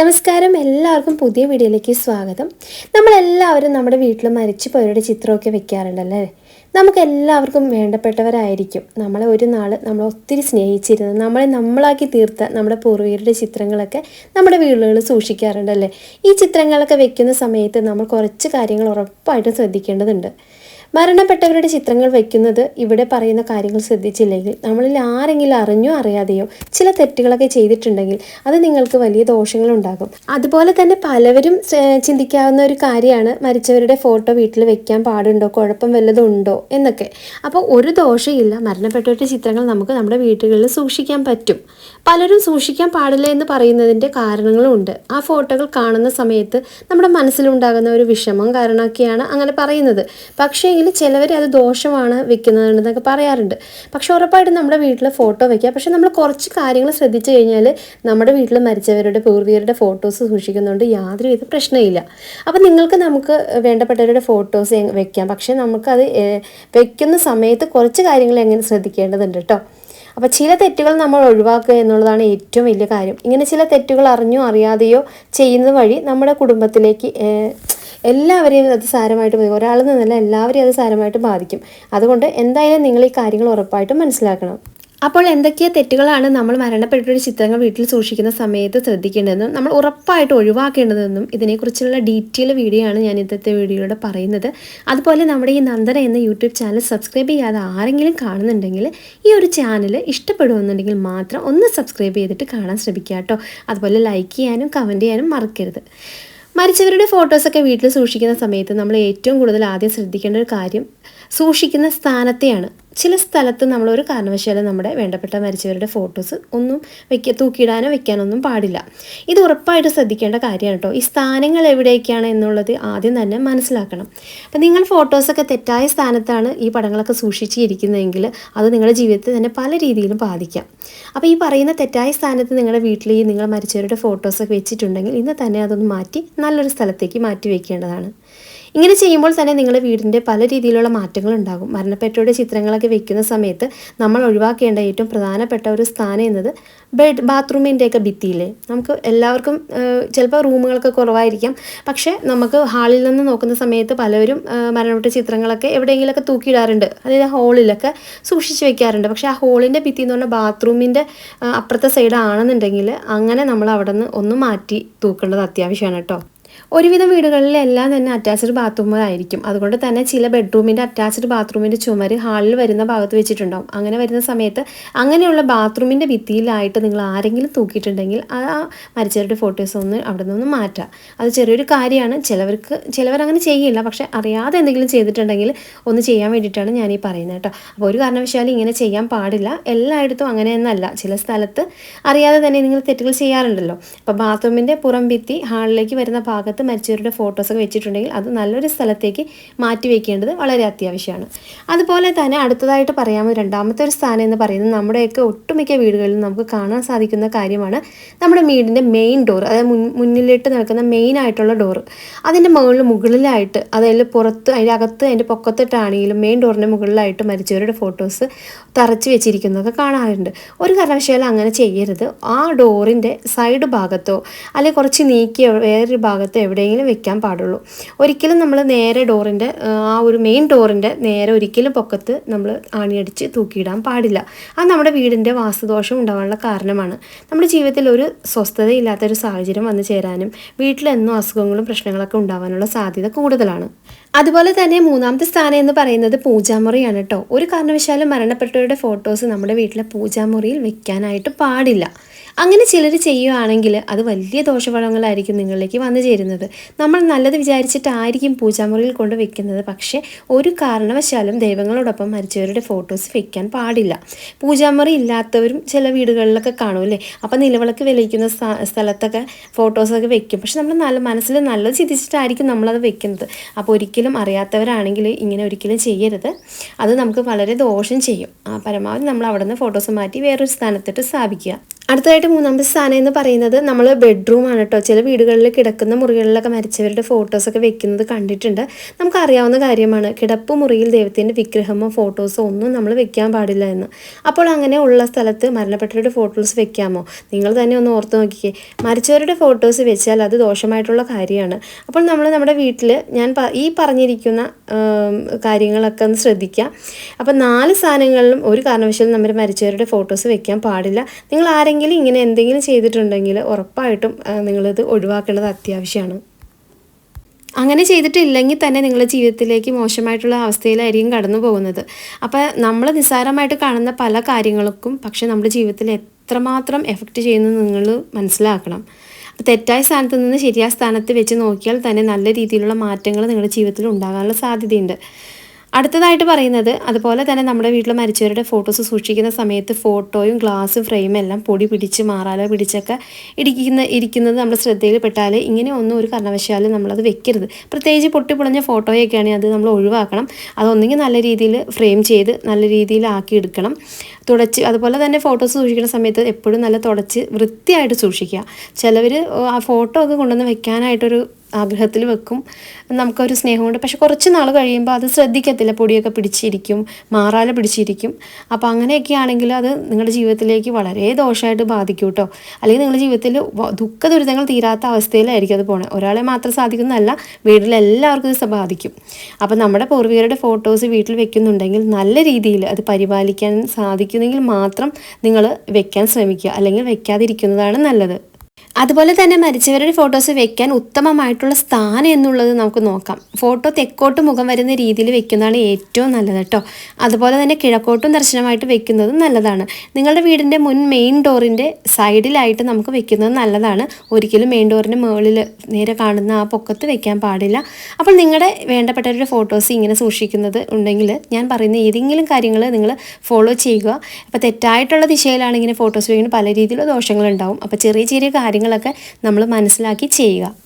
നമസ്കാരം. എല്ലാവർക്കും പുതിയ വീഡിയോയിലേക്ക് സ്വാഗതം. നമ്മളെല്ലാവരും നമ്മുടെ വീട്ടിൽ മരിച്ചു പോയവരുടെ ചിത്രമൊക്കെ വെക്കാറുണ്ടല്ലേ? നമുക്ക് എല്ലാവർക്കും വേണ്ടപ്പെട്ടവരായിരിക്കും. നമ്മളെ ഒരു നാൾ നമ്മൾ ഒത്തിരി സ്നേഹിച്ചിരുന്ന നമ്മളെ നമ്മളാക്കി തീർത്ത നമ്മുടെ പൂർവികരുടെ ചിത്രങ്ങളൊക്കെ നമ്മുടെ വീടുകളിൽ സൂക്ഷിക്കാറുണ്ടല്ലേ? ഈ ചിത്രങ്ങളൊക്കെ വെക്കുന്ന സമയത്ത് നമ്മൾ കുറച്ച് കാര്യങ്ങൾ ഉറപ്പായിട്ടും ശ്രദ്ധിക്കേണ്ടതുണ്ട്. മരണപ്പെട്ടവരുടെ ചിത്രങ്ങൾ വെക്കുന്നത് ഇവിടെ പറയുന്ന കാര്യങ്ങൾ ശ്രദ്ധിച്ചില്ലെങ്കിൽ നമ്മളിൽ ആരെങ്കിലും അറിഞ്ഞോ അറിയാതെയോ ചില തെറ്റുകളൊക്കെ ചെയ്തിട്ടുണ്ടെങ്കിൽ അത് നിങ്ങൾക്ക് വലിയ ദോഷങ്ങൾ ഉണ്ടാകും. അതുപോലെ തന്നെ പലവരും ചിന്തിക്കാവുന്ന ഒരു കാര്യമാണ് മരിച്ചവരുടെ ഫോട്ടോ വീട്ടിൽ വെക്കാൻ പാടുണ്ടോ കുഴപ്പം വല്ലതും ഉണ്ടോ എന്നൊക്കെ. അപ്പോൾ ഒരു ദോഷമില്ല മരണപ്പെട്ടവരുടെ ചിത്രങ്ങൾ നമുക്ക് നമ്മുടെ വീടുകളിൽ സൂക്ഷിക്കാൻ പറ്റും. പലരും സൂക്ഷിക്കാൻ പാടില്ല എന്ന് പറയുന്നതിന്റെ കാരണങ്ങളും ഉണ്ട്. ആ ഫോട്ടോകൾ കാണുന്ന സമയത്ത് നമ്മുടെ മനസ്സിലുണ്ടാകുന്ന ഒരു വിഷമം കാരണമൊക്കെയാണ് അങ്ങനെ പറയുന്നത്. പക്ഷേ എങ്കിൽ ചിലവർ അത് ദോഷമാണ് വെക്കുന്നതെന്നൊക്കെ പറയാറുണ്ട്. പക്ഷെ ഉറപ്പായിട്ടും നമ്മുടെ വീട്ടിൽ ഫോട്ടോ വെക്കുക പക്ഷെ നമ്മൾ കുറച്ച് കാര്യങ്ങൾ ശ്രദ്ധിച്ചു കഴിഞ്ഞാൽ നമ്മുടെ വീട്ടിൽ മരിച്ചവരുടെ പൂർവികരുടെ ഫോട്ടോസ് സൂക്ഷിക്കുന്നതുകൊണ്ട് യാതൊരുവിധ പ്രശ്നമില്ല. അപ്പം നിങ്ങൾക്ക് നമുക്ക് വേണ്ടപ്പെട്ടവരുടെ ഫോട്ടോസ് വെക്കാം. പക്ഷെ നമുക്കത് വെക്കുന്ന സമയത്ത് കുറച്ച് കാര്യങ്ങൾ എങ്ങനെ ശ്രദ്ധിക്കേണ്ടതുണ്ട് കേട്ടോ? അപ്പോൾ ചില തെറ്റുകൾ നമ്മൾ ഒഴിവാക്കുക എന്നുള്ളതാണ് ഏറ്റവും വലിയ കാര്യം. ഇങ്ങനെ ചില തെറ്റുകൾ അറിഞ്ഞോ അറിയാതെയോ ചെയ്യുന്നത് വഴി നമ്മുടെ കുടുംബത്തിലേക്ക് എല്ലാവരെയും അത് സാരമായിട്ട് ബാധിക്കും. ഒരാളിൽ നിന്നല്ല എല്ലാവരെയും അത് സാരമായിട്ട് ബാധിക്കും. അതുകൊണ്ട് എന്തായാലും നിങ്ങൾ ഈ കാര്യങ്ങൾ ഉറപ്പായിട്ടും മനസ്സിലാക്കണം. അപ്പോൾ എന്തൊക്കെ തെറ്റുകളാണ് നമ്മൾ മരണപ്പെട്ടൊരു ചിത്രങ്ങൾ വീട്ടിൽ സൂക്ഷിക്കുന്ന സമയത്ത് ശ്രദ്ധിക്കേണ്ടതെന്നും നമ്മൾ ഉറപ്പായിട്ട് ഒഴിവാക്കേണ്ടതെന്നും ഇതിനെക്കുറിച്ചുള്ള ഡീറ്റെയിൽ വീഡിയോ ആണ് ഞാൻ ഇന്നത്തെ വീഡിയോയിലൂടെ പറയുന്നത്. അതുപോലെ നമ്മുടെ ഈ നന്ദന എന്ന യൂട്യൂബ് ചാനൽ സബ്സ്ക്രൈബ് ചെയ്യാതെ ആരെങ്കിലും കാണുന്നുണ്ടെങ്കിൽ ഈ ഒരു ചാനൽ ഇഷ്ടപ്പെടുമെന്നുണ്ടെങ്കിൽ മാത്രം ഒന്ന് സബ്സ്ക്രൈബ് ചെയ്തിട്ട് കാണാൻ ശ്രമിക്കുക കേട്ടോ. അതുപോലെ ലൈക്ക് ചെയ്യാനും കമന്റ് ചെയ്യാനും മറക്കരുത്. മരിച്ചവരുടെ ഫോട്ടോസൊക്കെ വീട്ടിൽ സൂക്ഷിക്കുന്ന സമയത്ത് നമ്മൾ ഏറ്റവും കൂടുതൽ ആദ്യം ശ്രദ്ധിക്കേണ്ട ഒരു കാര്യം സൂക്ഷിക്കുന്ന സ്ഥാനത്തെയാണ്. ചില സ്ഥലത്ത് നമ്മൾ ഒരു കാരണവശാലും നമ്മുടെ വേണ്ടപ്പെട്ട മരിച്ചവരുടെ ഫോട്ടോസ് ഒന്നും വെക്ക തൂക്കിയിടാനോ വെക്കാനൊന്നും പാടില്ല. ഇത് ഉറപ്പായിട്ട് ശ്രദ്ധിക്കേണ്ട കാര്യമാണ് കേട്ടോ. ഈ സ്ഥാനങ്ങൾ എവിടേക്കാണ് എന്നുള്ളത് ആദ്യം തന്നെ മനസ്സിലാക്കണം. അപ്പം നിങ്ങൾ ഫോട്ടോസൊക്കെ തെറ്റായ സ്ഥാനത്താണ് ഈ പടങ്ങളൊക്കെ സൂക്ഷിച്ചിരിക്കുന്നതെങ്കിൽ അത് നിങ്ങളുടെ ജീവിതത്തെ തന്നെ പല രീതിയിലും ബാധിക്കാം. അപ്പോൾ ഈ പറയുന്ന തെറ്റായ സ്ഥാനത്ത് നിങ്ങളുടെ വീട്ടിൽ ഈ നിങ്ങൾ മരിച്ചവരുടെ ഫോട്ടോസൊക്കെ വെച്ചിട്ടുണ്ടെങ്കിൽ ഇന്ന് തന്നെ അതൊന്ന് മാറ്റി നല്ലൊരു സ്ഥലത്തേക്ക് മാറ്റി വയ്ക്കേണ്ടതാണ് ഇങ്ങനെ ചെയ്യുമ്പോൾ തന്നെ നിങ്ങളുടെ വീടിന്റെ പല രീതിയിലുള്ള മാറ്റങ്ങൾ ഉണ്ടാകും. മരണപ്പെട്ടവരുടെ ചിത്രങ്ങളൊക്കെ വെക്കുന്ന സമയത്ത് നമ്മൾ ഒഴിവാക്കേണ്ട ഏറ്റവും പ്രധാനപ്പെട്ട ഒരു സ്ഥാനം എന്നത് ബെഡ് ബാത്റൂമിന്റെയൊക്കെ ഭിത്തിയില്ലേ നമുക്ക് എല്ലാവർക്കും ചിലപ്പോൾ റൂമുകളൊക്കെ കുറവായിരിക്കാം. പക്ഷേ നമുക്ക് ഹാളിൽ നിന്ന് നോക്കുന്ന സമയത്ത് പലരും മരണപ്പെട്ട ചിത്രങ്ങളൊക്കെ എവിടെയെങ്കിലുമൊക്കെ തൂക്കിയിടാറുണ്ട്. അതായത് ഹോളിലൊക്കെ സൂക്ഷിച്ച് വെക്കാറുണ്ട്. പക്ഷേ ആ ഹോളിന്റെ ഭിത്തി എന്ന് പറഞ്ഞാൽ ബാത്റൂമിന്റെ അപ്പുറത്തെ സൈഡ് ആണെന്നുണ്ടെങ്കിൽ അങ്ങനെ നമ്മൾ അവിടെ നിന്ന് ഒന്ന് മാറ്റി തൂക്കേണ്ടത് അത്യാവശ്യമാണ് കേട്ടോ. ഒരുവിധം വീടുകളിലെല്ലാം തന്നെ അറ്റാച്ച്ഡ് ബാത്റൂമായിരിക്കും അതുകൊണ്ട് തന്നെ ചില ബെഡ്റൂമിന്റെ അറ്റാച്ച്ഡ് ബാത്റൂമിന്റെ ചുമര് ഹാളിൽ വരുന്ന ഭാഗത്ത് വെച്ചിട്ടുണ്ടാവും. അങ്ങനെ വരുന്ന സമയത്ത് അങ്ങനെയുള്ള ബാത്റൂമിന്റെ ഭിത്തിയിലായിട്ട് നിങ്ങൾ ആരെങ്കിലും തൂക്കിയിട്ടുണ്ടെങ്കിൽ ആ മരിച്ചവരുടെ ഫോട്ടോസ് ഒന്ന് അവിടെ നിന്ന് മാറ്റാം. അത് ചെറിയൊരു കാര്യമാണ്. ചിലവർക്ക് ചിലവർ അങ്ങനെ ചെയ്യില്ല. പക്ഷേ അറിയാതെ എന്തെങ്കിലും ചെയ്തിട്ടുണ്ടെങ്കിൽ ഒന്ന് ചെയ്യാൻ വേണ്ടിയിട്ടാണ് ഞാൻ ഈ പറയുന്നത് കേട്ടോ. അപ്പോൾ ഒരു കാരണവശാലും ഇങ്ങനെ ചെയ്യാൻ പാടില്ല. എല്ലായിടത്തും അങ്ങനെയൊന്നല്ല ചില സ്ഥലത്ത് അറിയാതെ തന്നെ നിങ്ങൾ തെറ്റുകൾ ചെയ്യാറുണ്ടല്ലോ. അപ്പോൾ ബാത്റൂമിന്റെ പുറം ഭിത്തി ഹാളിലേക്ക് വരുന്ന ഭാഗത്ത് മരിച്ചവരുടെ ഫോട്ടോസൊക്കെ വെച്ചിട്ടുണ്ടെങ്കിൽ അത് നല്ലൊരു സ്ഥലത്തേക്ക് മാറ്റി വയ്ക്കേണ്ടത് വളരെ അത്യാവശ്യമാണ്. അതുപോലെ തന്നെ അടുത്തതായിട്ട് പറയാമോ രണ്ടാമത്തെ ഒരു സ്ഥാനം എന്ന് പറയുന്നത് നമ്മുടെയൊക്കെ ഒട്ടുമിക്ക വീടുകളിൽ നമുക്ക് കാണാൻ സാധിക്കുന്ന കാര്യമാണ് നമ്മുടെ വീടിന്റെ മെയിൻ ഡോർ അതായത് മുന്നിലിട്ട് നടക്കുന്ന മെയിൻ ആയിട്ടുള്ള ഡോർ അതിന്റെ മുകളിൽ മുകളിലായിട്ട് അതായത് പുറത്ത് അതിന്റെ അകത്ത് അതിന്റെ പൊക്കത്തിട്ടാണെങ്കിലും മെയിൻ ഡോറിന്റെ മുകളിലായിട്ട് മരിച്ചവരുടെ ഫോട്ടോസ് തറച്ച് വെച്ചിരിക്കുന്നതൊക്കെ കാണാറുണ്ട്. ഒരു കാരണവശാലും അങ്ങനെ ചെയ്യരുത്. ആ ഡോറിന്റെ സൈഡ് ഭാഗത്തോ അല്ലെങ്കിൽ കുറച്ച് നീക്കി എവ്- വേറൊരു ഭാഗത്തോ എവിടെയെങ്കിലും വെക്കാൻ പാടുള്ളൂ. ഒരിക്കലും നമ്മൾ നേരെ ഡോറിന്റെ ആ ഒരു മെയിൻ ഡോറിന്റെ നേരെ ഒരിക്കലും പൊക്കത്ത് നമ്മൾ ആണിയടിച്ച് തൂക്കിയിടാൻ പാടില്ല. അത് നമ്മുടെ വീടിന്റെ വാസ്തുദോഷം ഉണ്ടാകാനുള്ള കാരണമാണ്. നമ്മുടെ ജീവിതത്തിൽ ഒരു സ്വസ്ഥതയില്ലാത്ത ഒരു സാഹചര്യം വന്നു ചേരാനും വീട്ടിലെന്നും അസുഖങ്ങളും പ്രശ്നങ്ങളൊക്കെ ഉണ്ടാവാനുള്ള സാധ്യത കൂടുതലാണ്. അതുപോലെ തന്നെ മൂന്നാമത്തെ സ്ഥാനം എന്ന് പറയുന്നത് പൂജാമുറിയാണ് കേട്ടോ ഒരു കാരണവശാലും മരണപ്പെട്ടവരുടെ ഫോട്ടോസ് നമ്മുടെ വീട്ടിലെ പൂജാമുറിയിൽ വെക്കാനായിട്ട് പാടില്ല. അങ്ങനെ ചിലർ ചെയ്യുകയാണെങ്കിൽ അത് വലിയ ദോഷഫലങ്ങളായിരിക്കും നിങ്ങളിലേക്ക് വന്നു ചേരുന്നത്. നമ്മൾ നല്ലത് വിചാരിച്ചിട്ടായിരിക്കും പൂജാമുറിയിൽ കൊണ്ട് വെക്കുന്നത്. പക്ഷേ ഒരു കാരണവശാലും ദൈവങ്ങളോടൊപ്പം മരിച്ചവരുടെ ഫോട്ടോസ് വെക്കാൻ പാടില്ല. പൂജാമുറി ഇല്ലാത്തവരും ചില വീടുകളിലൊക്കെ കാണും അല്ലേ? അപ്പം നിലവിളക്ക് വിലയിക്കുന്ന സ്ഥ- സ്ഥലത്തൊക്കെ ഫോട്ടോസൊക്കെ വെക്കും. പക്ഷെ നമ്മൾ നല്ല മനസ്സിൽ നല്ലത് ചിന്തിച്ചിട്ടായിരിക്കും നമ്മളത് വെക്കുന്നത്. അപ്പോൾ ഒരിക്കലും അറിയാത്തവരാണെങ്കിൽ ഇങ്ങനെ ഒരിക്കലും ചെയ്യരുത്. അത് നമുക്ക് വളരെ ദോഷം ചെയ്യും. ആ പരമാവധി നമ്മൾ അവിടെ നിന്ന് ഫോട്ടോസ് മാറ്റി വേറൊരു സ്ഥാനത്തിട്ട് സ്ഥാപിക്കുക. അടുത്തതായിട്ട് മൂന്നാമത്തെ സ്ഥാനം എന്ന് പറയുന്നത് നമ്മൾ ബെഡ്റൂമാണ് കേട്ടോ ചില വീടുകളിൽ കിടക്കുന്ന മുറികളിലൊക്കെ മരിച്ചവരുടെ ഫോട്ടോസൊക്കെ വെക്കുന്നത് കണ്ടിട്ടുണ്ട്. നമുക്ക് അറിയാവുന്ന കാര്യമാണ്. കിടപ്പ് മുറിയിൽ ദൈവത്തിന്റെ വിഗ്രഹമോ ഫോട്ടോസോ ഒന്നും നമ്മൾ വെക്കാൻ പാടില്ല എന്ന്. അപ്പോൾ അങ്ങനെ ഉള്ള സ്ഥലത്ത് മരണപ്പെട്ടവരുടെ ഫോട്ടോസ് വെക്കാമോ? നിങ്ങൾ തന്നെ ഒന്ന് ഓർത്ത് നോക്കിക്കേ. മരിച്ചവരുടെ ഫോട്ടോസ് വെച്ചാൽ അത് ദോഷമായിട്ടുള്ള കാര്യമാണ്. അപ്പോൾ നമ്മൾ നമ്മുടെ വീട്ടിൽ ഞാൻ ഈ പറഞ്ഞിരിക്കുന്ന കാര്യങ്ങളൊക്കെ ഒന്ന് ശ്രദ്ധിക്കുക അപ്പം നാല് സാധനങ്ങളിലും ഒരു കാരണവശാലും നമ്മൾ മരിച്ചവരുടെ ഫോട്ടോസ് വെക്കാൻ പാടില്ല. നിങ്ങൾ ആരെങ്കിലും ഇങ്ങനെ എന്തെങ്കിലും ചെയ്തിട്ടുണ്ടെങ്കിൽ ഉറപ്പായിട്ടും നിങ്ങളിത് ഒഴിവാക്കേണ്ടത് അത്യാവശ്യമാണ്. അങ്ങനെ ചെയ്തിട്ടില്ലെങ്കിൽ തന്നെ നിങ്ങളുടെ ജീവിതത്തിലേക്ക് മോശമായിട്ടുള്ള അവസ്ഥയിലായിരിക്കും കടന്നു പോകുന്നത്. അപ്പോൾ നമ്മൾ നിസ്സാരമായിട്ട് കാണുന്ന പല കാര്യങ്ങൾക്കും പക്ഷേ നമ്മുടെ ജീവിതത്തിൽ എത്രമാത്രം എഫക്റ്റ് ചെയ്യുന്നത് നിങ്ങൾ മനസ്സിലാക്കണം. തെറ്റായ സ്ഥാനത്ത് നിന്ന് ശരിയായ സ്ഥാനത്ത് വെച്ച് നോക്കിയാൽ തന്നെ നല്ല രീതിയിലുള്ള മാറ്റങ്ങൾ നിങ്ങളുടെ ജീവിതത്തിൽ ഉണ്ടാകാനുള്ള സാധ്യതയുണ്ട്. അടുത്തതായിട്ട് പറയുന്നത് അതുപോലെ തന്നെ നമ്മുടെ വീട്ടിൽ മരിച്ചവരുടെ ഫോട്ടോസ് സൂക്ഷിക്കുന്ന സമയത്ത് ഫോട്ടോയും ഗ്ലാസ് ഫ്രെയിമും എല്ലാം പൊടി പിടിച്ച് മാറാല പിടിച്ചൊക്കെ ഇടിക്കുന്ന ഇരിക്കുന്നത് നമ്മൾ ശ്രദ്ധയിൽ പെട്ടാൽ ഇങ്ങനെ ഒന്നും ഒരു കാരണവശാലും നമ്മളത് വെക്കരുത്. പ്രത്യേകിച്ച് പൊട്ടിപ്പൊളിഞ്ഞ ഫോട്ടോയൊക്കെ ഫോട്ടോയൊക്കെയാണെങ്കിൽ അത് നമ്മൾ ഒഴിവാക്കണം. അതൊന്നെങ്കിൽ നല്ല രീതിയിൽ ഫ്രെയിം ചെയ്ത് നല്ല രീതിയിൽ ആക്കി എടുക്കണം. തുടച്ച് അതുപോലെ തന്നെ ഫോട്ടോസ് സൂക്ഷിക്കുന്ന സമയത്ത് എപ്പോഴും നല്ല തുടച്ച് വൃത്തിയായിട്ട് സൂക്ഷിക്കുക. ചിലവർ ആ ഫോട്ടോ ഒക്കെ കൊണ്ടുവന്ന് വെക്കാനായിട്ടൊരു ആഗ്രഹത്തിൽ വെക്കും. നമുക്കൊരു സ്നേഹമുണ്ട്. പക്ഷെ കുറച്ച് നാൾ കഴിയുമ്പോൾ അത് ശ്രദ്ധിക്കത്തില്ല. പൊടിയൊക്കെ പിടിച്ചിരിക്കും മാറാല പിടിച്ചിരിക്കും. അപ്പോൾ അങ്ങനെയൊക്കെ ആണെങ്കിൽ അത് നിങ്ങളുടെ ജീവിതത്തിലേക്ക് വളരെ ദോഷമായിട്ട് ബാധിക്കും കേട്ടോ. അല്ലെങ്കിൽ നിങ്ങളുടെ ജീവിതത്തിൽ ദുഃഖ ദുരിതങ്ങൾ തീരാത്ത അവസ്ഥയിലായിരിക്കും അത് പോണത് ഒരാളെ മാത്രം സാധിക്കുന്നതല്ല വീട്ടിലെല്ലാവർക്കും ഇത് ബാധിക്കും. അപ്പോൾ നമ്മുടെ പൂർവികരുടെ ഫോട്ടോസ് വീട്ടിൽ വെക്കുന്നുണ്ടെങ്കിൽ നല്ല രീതിയിൽ അത് പരിപാലിക്കാൻ സാധിക്കുന്നെങ്കിൽ മാത്രം നിങ്ങൾ വെക്കാൻ ശ്രമിക്കുക. അല്ലെങ്കിൽ വെക്കാതിരിക്കുന്നതാണ് നല്ലത്. അതുപോലെ തന്നെ മരിച്ചവരുടെ ഫോട്ടോസ് വെക്കാൻ ഉത്തമമായിട്ടുള്ള സ്ഥാനം എന്നുള്ളത് നമുക്ക് നോക്കാം. ഫോട്ടോ തെക്കോട്ട് മുഖം വരുന്ന രീതിയിൽ വെക്കുന്നതാണ് ഏറ്റവും നല്ലത് കേട്ടോ. അതുപോലെ തന്നെ കിഴക്കോട്ടും ദർശനമായിട്ട് വെക്കുന്നതും നല്ലതാണ്. നിങ്ങളുടെ വീടിന്റെ മുൻ മെയിൻ ഡോറിന്റെ സൈഡിലായിട്ട് നമുക്ക് വെക്കുന്നത് നല്ലതാണ്. ഒരിക്കലും മെയിൻ ഡോറിന്റെ മുകളിൽ നേരെ കാണുന്ന ആ പൊക്കത്ത് വെക്കാൻ പാടില്ല. അപ്പോൾ നിങ്ങളുടെ വേണ്ടപ്പെട്ടവരുടെ ഫോട്ടോസ് ഇങ്ങനെ സൂക്ഷിക്കുന്നത് ഉണ്ടെങ്കിൽ ഞാൻ പറയുന്ന ഏതെങ്കിലും കാര്യങ്ങൾ നിങ്ങൾ ഫോളോ ചെയ്യുക. അപ്പോൾ തെറ്റായിട്ടുള്ള ദിശയിലാണ് ഇങ്ങനെ ഫോട്ടോസ് വയ്ക്കുന്നത് പല രീതിയിലുള്ള ദോഷങ്ങളുണ്ടാവും. അപ്പോൾ ചെറിയ ചെറിയ കാര്യങ്ങളൊക്കെ നമ്മൾ മനസ്സിലാക്കി ചെയ്യുക.